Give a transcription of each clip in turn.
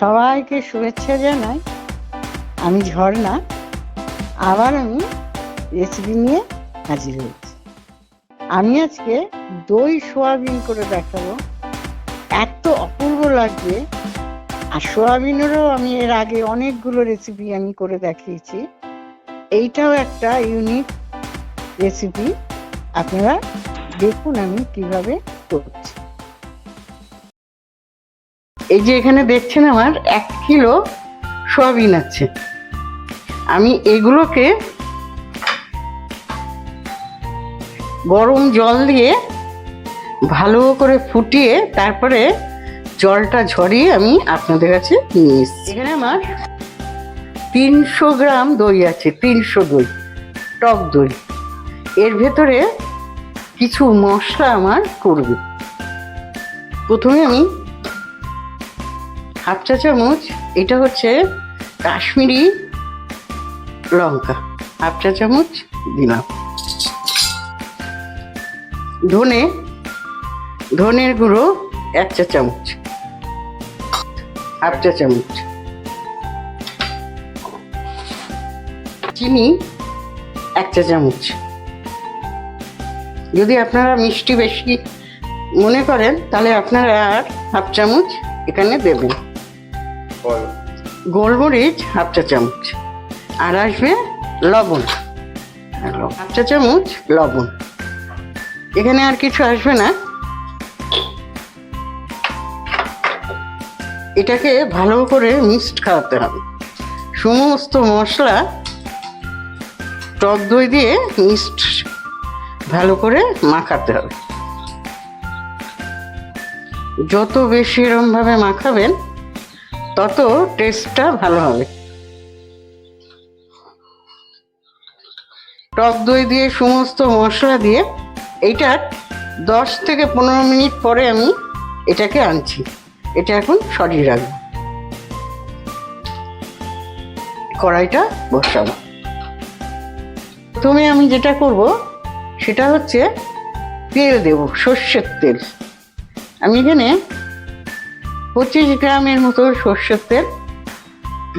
সবাইকে শুভেচ্ছা জানাই। আমি ঝর্ণা। আবার আমি রেসিপি নিয়ে হাজির হয়েছি। আমি আজকে দই সোয়াবিন করে দেখাবো। এত অপূর্ব লাগবে। আর সোয়াবিনেরও আমি এর আগে অনেকগুলো রেসিপি আমি করে দেখিয়েছি। এইটাও একটা ইউনিক রেসিপি। আপনারা দেখুন আমি কীভাবে করছি। এই যে এখানে দেখছেন আমার, এক কিলো সয়াবিন আছে। আমি এগুলোকে গরম জল দিয়ে ভালো করে ফুটিয়ে তারপরে জলটা ঝরিয়ে আমি আপনাদের কাছে নিয়ে এসেছি। এখানে আমার তিনশো গ্রাম দই আছে, তিনশো দই, টক দই। এর ভেতরে কিছু মশলা আমার করবে প্রথমে আমি হাফ চা চামচ, এটা হচ্ছে কাশ্মীরি লঙ্কা। হাফ চা চামচ দিলাম। ধনে, ধনের গুঁড়ো এক চা চামচ। হাফ চা চামচ। চিনি এক চা চামচ। যদি আপনারা মিষ্টি বেশি মনে করেন, তাহলে আপনারা আর হাফ চামচ এখানে দেবেন। গোলমরিচ, হাফ চা চামচ। আর আসবে লবণ। হাফ চা চামচ লবণ। এখানে আর কিছু আসবে না। এটাকে ভালো করে মিক্সড খাওয়াতে হবে। সমস্ত মশলা টক দই দিয়ে মিক্সড ভালো করে মাখাতে হবে। যত বেশি এরমভাবে মাখাবেন তত টেস্টটা ভালো হবে। টক দই দিয়ে সমস্ত মশলা দিয়ে এইটা দশ থেকে পনেরো মিনিট পরে আমি এটাকে আনছি। এটা এখন সরিয়ে রাখব। কড়াইটা বসাবো। প্রথমে আমি যেটা করব, সেটা হচ্ছে তেল দেব, সর্ষের তেল। আমি এখানে পঁচিশ গ্রামের মতো সর্ষের তেল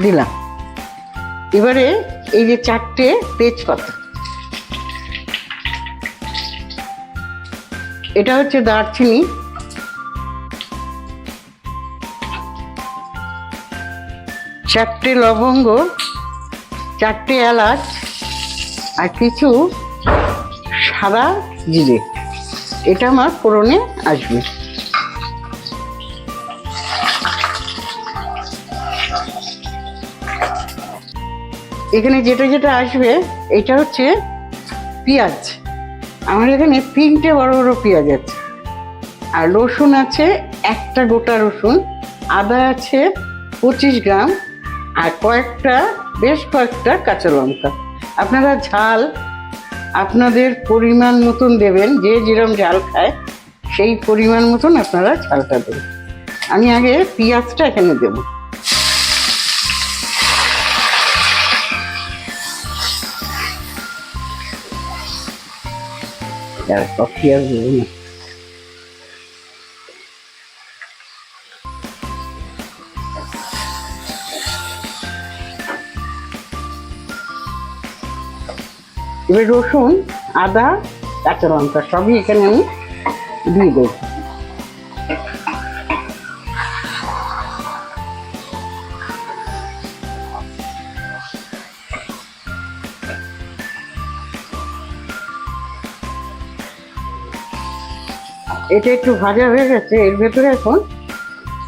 দিলাম। এবারে এই যে চারটে তেজপাতা। এটা হচ্ছে দারচিনি। চারটে লবঙ্গ, চারটে এলাচ আর কিছু সাদা জিরে। এটা আমার ফোড়নে আসবে। এখানে যেটা যেটা আসবে, এটা হচ্ছে পেঁয়াজ। আমার এখানে তিনটে বড় বড় পেঁয়াজ আছে। আর রসুন আছে একটা গোটা রসুন, আদা আছে পঁচিশ গ্রাম, আর কয়েকটা, বেশ কয়েকটা কাঁচা লঙ্কা। আপনারা ঝাল আপনাদের পরিমাণ মতন দেবেন, যে যেরকম ঝাল খায়, সেই পরিমাণ মতন আপনারা ঝালটা দেবেন। আমি আগে পেঁয়াজটা এখানে দেবো। আর কফি আর দেবো না। এবার রসুন, আদা, কাঁচা লঙ্কা সবই এখানে আমি দিয়ে দেবো। এটা একটু ভাজা হয়ে গেছে, এর ভেতরে এখন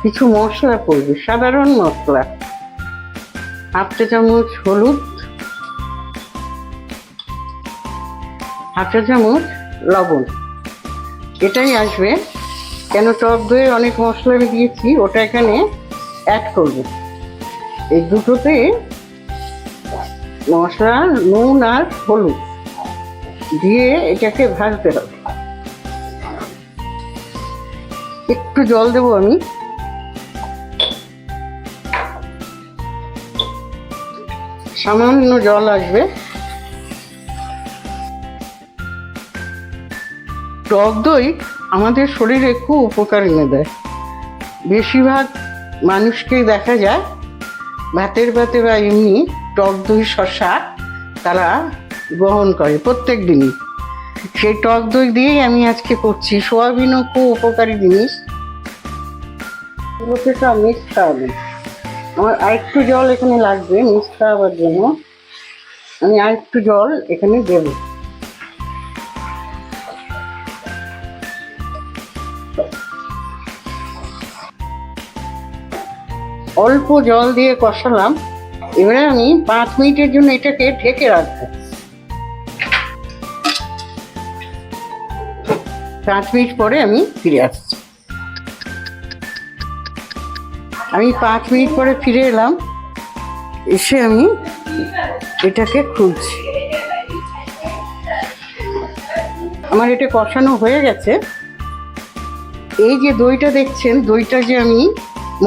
কিছু মশলা পড়বে সাধারণ মশলা। হাফ চা চামচ হলুদ, হাফ চা চামচ লবণ। এটাই আসবে। কেন টক দইয়ে অনেক মশলা আমি দিয়েছি, ওটা এখানে অ্যাড করব। এই দুটোতে মশলা, নুন আর হলুদ দিয়ে এটাকে ভাজতে হবে। একটু জল দেবো আমি। সামান্য জল আসবে। টক দই আমাদের শরীরে খুব উপকার এনে দেয়। বেশিরভাগ মানুষকে দেখা যায়, ভাতের ভাতে বা এমনি টক দই শশা তারা গ্রহণ করে প্রত্যেক দিনই। সেই টক দই দিয়েই আমি আজকে করছি। সোয়াবিনও খুব উপকারী জিনিস। এগুলোকে সব মিক্স খাওয়াবে। আমার আরেকটু জল এখানে লাগবে, মিক্স খাওয়াবার জন্য। আমি আরেকটু জল এখানে দেবো। অল্প জল দিয়ে কষালাম। এবারে আমি পাঁচ মিনিটের জন্য এটাকে ঢেকে রাখব। পাঁচ মিনিট পরে আমি ফিরে আসছি। আমি পাঁচ মিনিট পরে ফিরে এলাম, এসে আমি এটাকে খুলছি। আমার এটা কষানো হয়ে গেছে। এই যে দইটা দেখছেন, দইটা যে আমি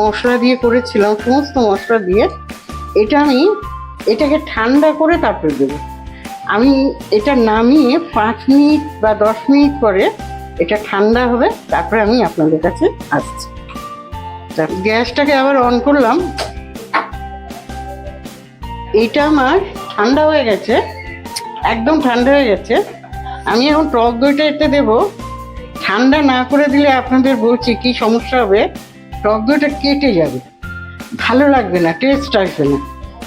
মশলা দিয়ে করেছিলাম, সমস্ত মশলা দিয়ে, এটা আমি এটাকে ঠান্ডা করে তারপরে দেবো। আমি এটা নামিয়ে পাঁচ মিনিট বা দশ মিনিট পরে এটা ঠান্ডা হবে, তারপরে আমি আপনাদের কাছে আসছি। গ্যাসটাকে আবার অন করলাম। এটা আমার ঠান্ডা হয়ে গেছে, একদম ঠান্ডা হয়ে গেছে। আমি এখন টক দইটা এতে দেবো। ঠান্ডা না করে দিলে আপনাদের বলছি কি সমস্যা হবে। টক দইটা কেটে যাবে। ভালো লাগবে না টেস্ট আসবে না।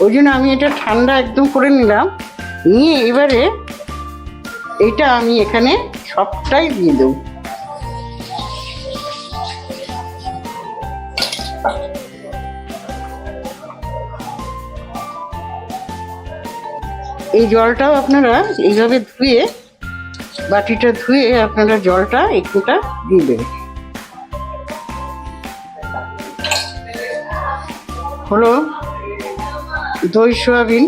ওই জন্য আমি এটা ঠান্ডা একদম করে নিলাম। নিয়ে এবারে এটা আমি এখানে সবটাই দিয়ে দেবো। এই জলটাও আপনারা এইভাবে ধুয়ে, বাটিটা ধুয়ে আপনারা জলটা একটুটা দিয়ে দেবেন। হলো দই, সোয়াবিন।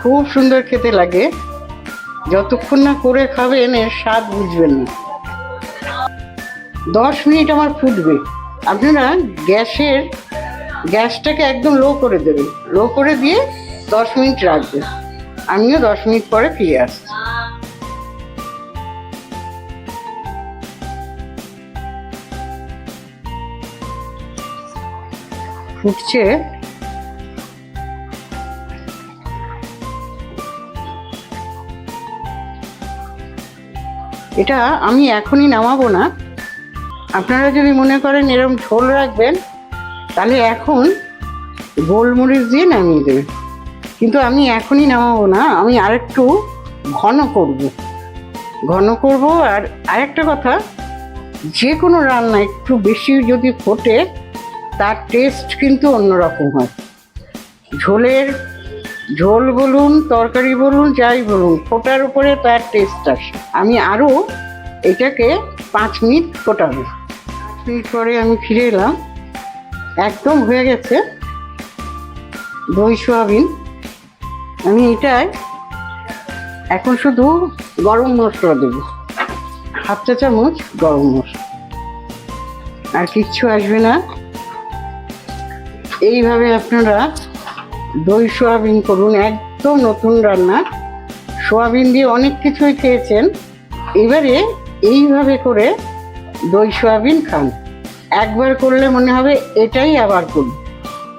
খুব সুন্দর খেতে লাগে। যতক্ষণ না করে খাবেন, এর স্বাদ বুঝবেন না। দশ মিনিট আমার ফুটবে। আপনারা গ্যাসের, গ্যাসটাকে একদম লো করে দেবেন। লো করে দিয়ে দশ মিনিট রাখবেন। আমিও দশ মিনিট পরে ফিরে আসছি। ফুটছে। এটা আমি এখনই নামাবো না। আপনারা যদি মনে করেন এরকম ঝোল রাখবেন, তাহলে এখন গোলমরিচ দিয়ে নামিয়ে দেবেন। কিন্তু আমি এখনই নামাবো না, আমি আরেকটু ঘন করব। ঘন করব, আর আরেকটা কথা যে কোনো রান্না একটু বেশি যদি ফোটে, তার টেস্ট কিন্তু অন্যরকম হয়। ঝোলের ঝোল বলুন, তরকারি বলুন, যাই বলুন, ফোটার উপরে তার টেস্ট আসে। আমি আরও এটাকে পাঁচ মিনিট ফোটাবো। পাঁচ মিনিট পরে আমি ফিরে এলাম। একদম হয়ে গেছে দই, সোয়াবিন। আমি এটায় এখন শুধু গরম মশলা দেবো। হাফ চা চামচ গরম মশলা। আর কিচ্ছু আসবে না। এইভাবে আপনারা দই, সোয়াবিন করুন, একদম নতুন রান্না। সোয়াবিন দিয়ে অনেক কিছুই খেয়েছেন। এবারে এইভাবে করে দই, সোয়াবিন খান। একবার করলে মনে হবে এটাই আবার করুন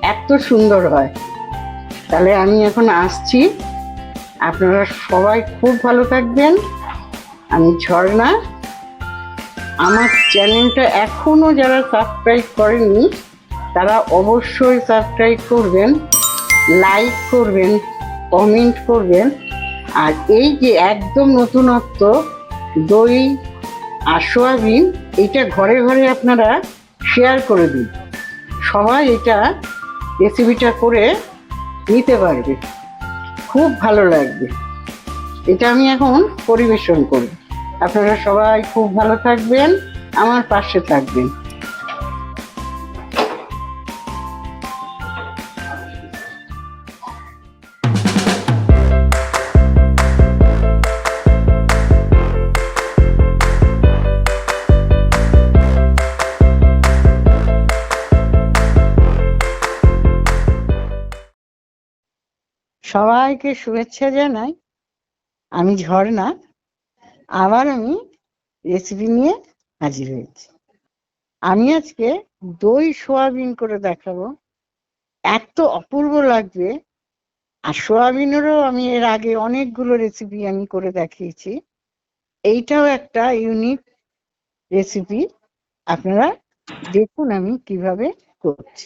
এত সুন্দর হয়। তাহলে আমি এখন আসছি। আপনারা সবাই খুব ভালো থাকবেন। আমি ঝর্ণা। আমার চ্যানেলটা এখনও যারা সাবস্ক্রাইব করেননি, তারা অবশ্যই সাবস্ক্রাইব করবেন। লাইক করবেন কমেন্ট করবেন। আর এই যে একদম নতুনত্ব, দই আর সোয়াবিন এটা ঘরে ঘরে আপনারা শেয়ার করে দিন। সবাই এটা রেসিপিটা করে নিতে পারবে। খুব ভালো লাগবে। এটা আমি এখন পরিবেশন করব আপনারা সবাই খুব ভালো থাকবেন, আমার পাশে থাকবেন। সবাইকে শুভেচ্ছা জানাই। আমি ঝর্ণা। আবার আমি রেসিপি নিয়ে হাজির হয়েছি। আমি আজকে দই সোয়াবিন করে দেখাবো। এত অপূর্ব লাগবে। আর সোয়াবিনেরও আমি এর আগে অনেকগুলো রেসিপি আমি করে দেখিয়েছি। এইটাও একটা ইউনিক রেসিপি আপনারা দেখুন আমি কীভাবে করছি।